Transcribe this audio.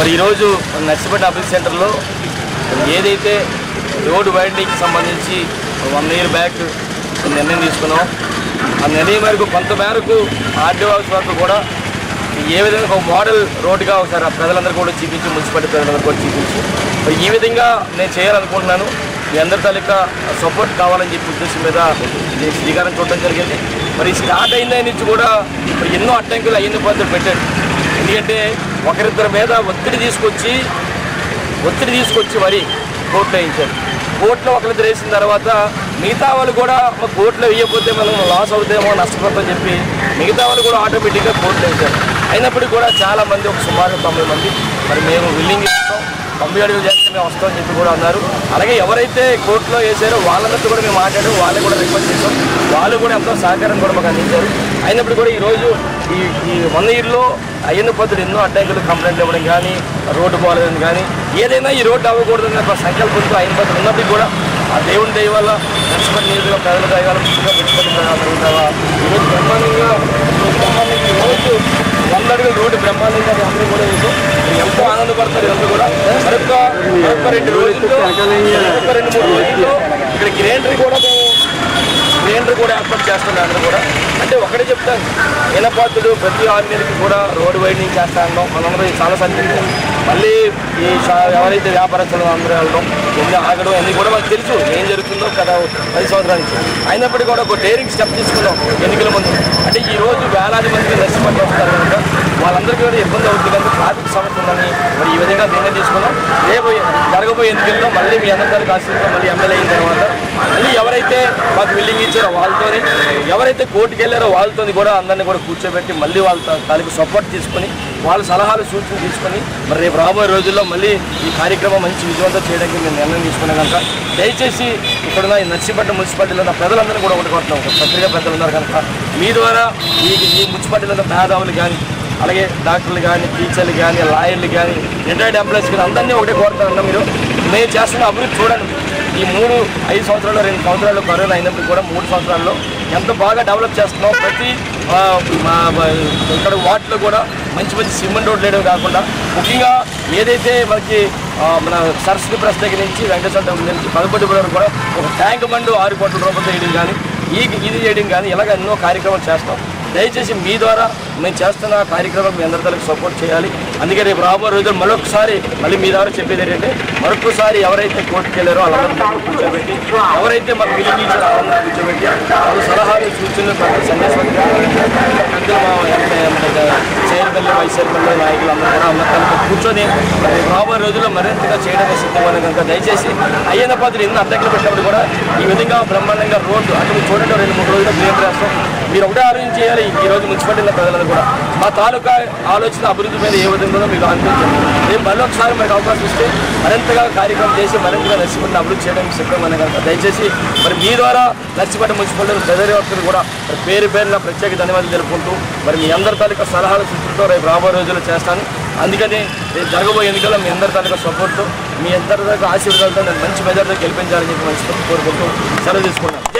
మరి ఈరోజు నర్సిపేట అభివృద్ధి సెంటర్లో ఏదైతే రోడ్డు వైండింగ్కి సంబంధించి వన్ ఇయర్ బ్యాక్ నిర్ణయం తీసుకున్నాం. ఆ నిర్ణయం మేరకు కొంత మేరకు ఆర్డీఓ ఆఫీస్ వరకు కూడా ఏ విధంగా ఒక మోడల్ రోడ్డుగా ఒకసారి ఆ ప్రజలందరూ కూడా చూపించి మున్సిపాలిటీ ప్రజలందరూ కూడా చూపించి మరి ఈ విధంగా నేను చేయాలనుకుంటున్నాను. మీ అందరి తాలూకా సపోర్ట్ కావాలని చెప్పి ఉద్దేశం మీద నేను శ్రీకారం చూడడం జరిగింది. మరి స్టార్ట్ అయిన నుంచి కూడా ఎన్నో అడ్డంకులు అయిన పద్ధతులు పెట్టాడు. ఎందుకంటే ఒకరిద్దరి మీద ఒత్తిడి తీసుకొచ్చి ఒత్తిడి తీసుకొచ్చి మరి కోర్టులో వేయించారు. కోర్టులో ఒకరిద్దరు వేసిన తర్వాత మిగతా వాళ్ళు కూడా మా కోర్టులో వేయకపోతే మనం లాస్ అవుతామో నష్టపోతామని చెప్పి మిగతా వాళ్ళు కూడా ఆటోమేటిక్గా కోర్టులో వేశారు. అయినప్పటికీ కూడా చాలా మంది ఒక సుమారు తొంభై మంది మరి మేము విల్లింగ్ ఇస్తాం తొంభై అడుగులు చేస్తే మేము వస్తామని చెప్పి కూడా అన్నారు. అలాగే ఎవరైతే కోర్టులో వేసారో వాళ్ళందరితో కూడా మేము మాట్లాడాం వాళ్ళు కూడా రిక్వెస్ట్ చేసాం వాళ్ళు కూడా ఎంతో సహకారం కూడా మాకు అందించారు. అయినప్పుడు కూడా ఈరోజు ఈ ఈ వన్ ఇయర్లో అయ్యన్న పద్ధతులు ఎన్నో అడ్డంకులు కంప్లైంట్లు ఇవ్వడం కానీ రోడ్డు పోలేదని కానీ ఏదైనా ఈ రోడ్డు అవ్వకూడదని ఒక సంకల్పంతో అయిన పద్ధతులు ఉన్నప్పటికీ కూడా ఆ దేవుని దయ వల్ల నష్టపడి నిధులుగా ప్రజల దయగాల ముఖ్యంగా మున్సిపల్ జరుగుతావా ఈరోజు బ్రహ్మాండంగా బ్రహ్మాండంగా ఈరోజు వంద అడుగులు రోడ్డు బ్రహ్మాండంగా అందరూ కూడా ఎంతో ఆనందపడతారు అందరూ కూడా. మరొక మరొక రెండు రోజుల్లో మరొక రెండు మూడు రోజుల్లో ఇక్కడ గ్రీనరీ కూడా మేము గ్రీనరీ కూడా ఏర్పాటు చేస్తున్నాం అందరూ కూడా. అంటే ఒకటే చెప్తాను ఇనపాతుడు ప్రతి ఆర్మీలకి కూడా రోడ్డు వైడింగ్ చేస్తా ఉన్నాం మనందరూ చాలా సంతృప్తి మళ్ళీ ఈ ఎవరైతే వ్యాపారస్తులు అందరూ వెళ్ళడం ఎన్ని ఆగడం అన్నీ కూడా మనకు తెలుసు. ఏం జరుగుతుందో కదా పది సంవత్సరానికి అయినప్పటికీ కూడా ఒక డేరింగ్ స్టెప్ తీసుకున్నాం ఎన్నికల ముందు. అంటే ఈ రోజు వేలాది మందికి నష్టపడి వస్తారు కనుక వాళ్ళందరికీ కూడా ఇబ్బంది అవుతుంది కనుక ట్రాఫిక్ ఉందని మరి ఈ విధంగా నిర్ణయం తీసుకున్నాం. రేపు జరగబోయే ఎన్నికల్లో మళ్ళీ మీ అందరికీ ఆశీర్వాదం మళ్ళీ ఎమ్మెల్యే అయిన తర్వాత మళ్ళీ ఎవరైతే మాకు బిల్డింగ్ ఇచ్చారో వాళ్ళతోని ఎవరైతే కోర్టుకు వెళ్ళారో వాళ్ళతోని కూడా అందరినీ కూడా కూర్చోబెట్టి మళ్ళీ వాళ్ళ దానికి సపోర్ట్ తీసుకొని వాళ్ళ సలహాలు సూచనలు తీసుకొని మరి రేపు రాబోయే రోజుల్లో మళ్ళీ ఈ కార్యక్రమం మంచి విజయవంతం చేయడానికి మేము నిర్ణయం తీసుకున్నాం కనుక దయచేసి ఇక్కడ ఈ నర్సీపట్నం మున్సిపాలిటీలో ఉన్న ప్రజలందరినీ కూడా ఒకటి కొట్టినాం పత్రికా పెద్దలు ఉన్నారు కనుక మీ ద్వారా ఈ ఈ మున్సిపాలిటీలో ఉన్న మేధావులు కానీ అలాగే డాక్టర్లు కానీ టీచర్లు కానీ లాయర్లు కానీ రిటైర్డ్ ఎంప్లాయీస్ కానీ అందరినీ ఒకటే కోరుతానన్నా మీరు. మేము చేస్తున్న అభివృద్ధి చూడండి. ఈ మూడు ఐదు సంవత్సరాలు రెండు సంవత్సరాలు కరోనా అయినప్పుడు కూడా మూడు సంవత్సరాల్లో ఎంతో బాగా డెవలప్ చేస్తున్నాం ప్రతి మా ఇక్కడ వాటిలో కూడా మంచి మంచి సిమెంట్ రోడ్లు వేయడం కాకుండా ముఖ్యంగా ఏదైతే మనకి మన సరస్వతి ప్రెస్ దగ్గర నుంచి వెంకటేశ్వర దగ్గర నుంచి పదకొండు వరకు కూడా ఒక ట్యాంక్ బండు ఆరు కోట్ల రూపాయలు వేయడం కానీ ఈ ఇది చేయడం కానీ ఇలాగ ఎన్నో కార్యక్రమాలు చేస్తాం దయచేసి మీ ద్వారా మేము చేస్తున్న కార్యక్రమం మీ అందరికీ సపోర్ట్ చేయాలి. అందుకే రేపు రాబోయే రోజులు మరొకసారి మళ్ళీ మీ ద్వారా చెప్పేది ఏంటంటే మరొకసారి ఎవరైతే కోర్టుకు వెళ్ళారో వాళ్ళందరూ కూర్చోబెట్టి ఎవరైతే మాకు బిల్లింగ్ వాళ్ళందరూ కూర్చోబెట్టి వాళ్ళ సలహాలు సూచనలు పెద్ద సందేశం పెద్దలు వైస్ చైర్మన్లు నాయకులు అందరూ కూడా అందరికీ కూర్చొని రేపు రాబోయే రోజుల్లో మరింతగా చేయడానికి సిద్ధమని కనుక దయచేసి అయ్యన్న పాత్ర ఎన్ని అద్దెకులు పెట్టినప్పుడు కూడా ఈ విధంగా బ్రహ్మాండంగా రోడ్డు అటు మీరు చూడండి రెండు మూడు రోజులు క్లియర్ చేస్తాం. మీరు ఒకటే ఆలోచన చేయాలి. ఈ రోజు మున్సిపాలిటీలో ప్రజలందరూ కూడా. మా తాలూకా ఆలోచన అభివృద్ధి మీద ఏ విధంగా మీకు అనిపించింది మేము మళ్ళీ ఒకసారి మనకు అవకాశం ఇస్తే మరింతగా కార్యక్రమం చేసి మరింతగా నర్సిపట్నం అభివృద్ధి చేయడానికి సిద్ధమని కనుక దయచేసి మరి మీ ద్వారా నర్సిపట్నం మున్సిపాలిటీ ప్రజల వ్యక్తులు కూడా మరి పేరు పేరున ప్రత్యేక ధన్యవాదాలు తెలుపుకుంటూ మరి మీ అందరి తాలూకా సలహాలు సూచనతో రేపు రాబోయే రోజుల్లో చేస్తాను. అందుకని రేపు జరగబోయే ఎన్నికల్లో మీ అందరి తాలూకా సపోర్ట్తో మీ అందరి తాలూకా ఆశీర్వాదాలతో నేను మంచి మెజార్తో గెలిపించాలని చెప్పి మంచి కోరుకుంటూ సెలవు తీసుకున్నాను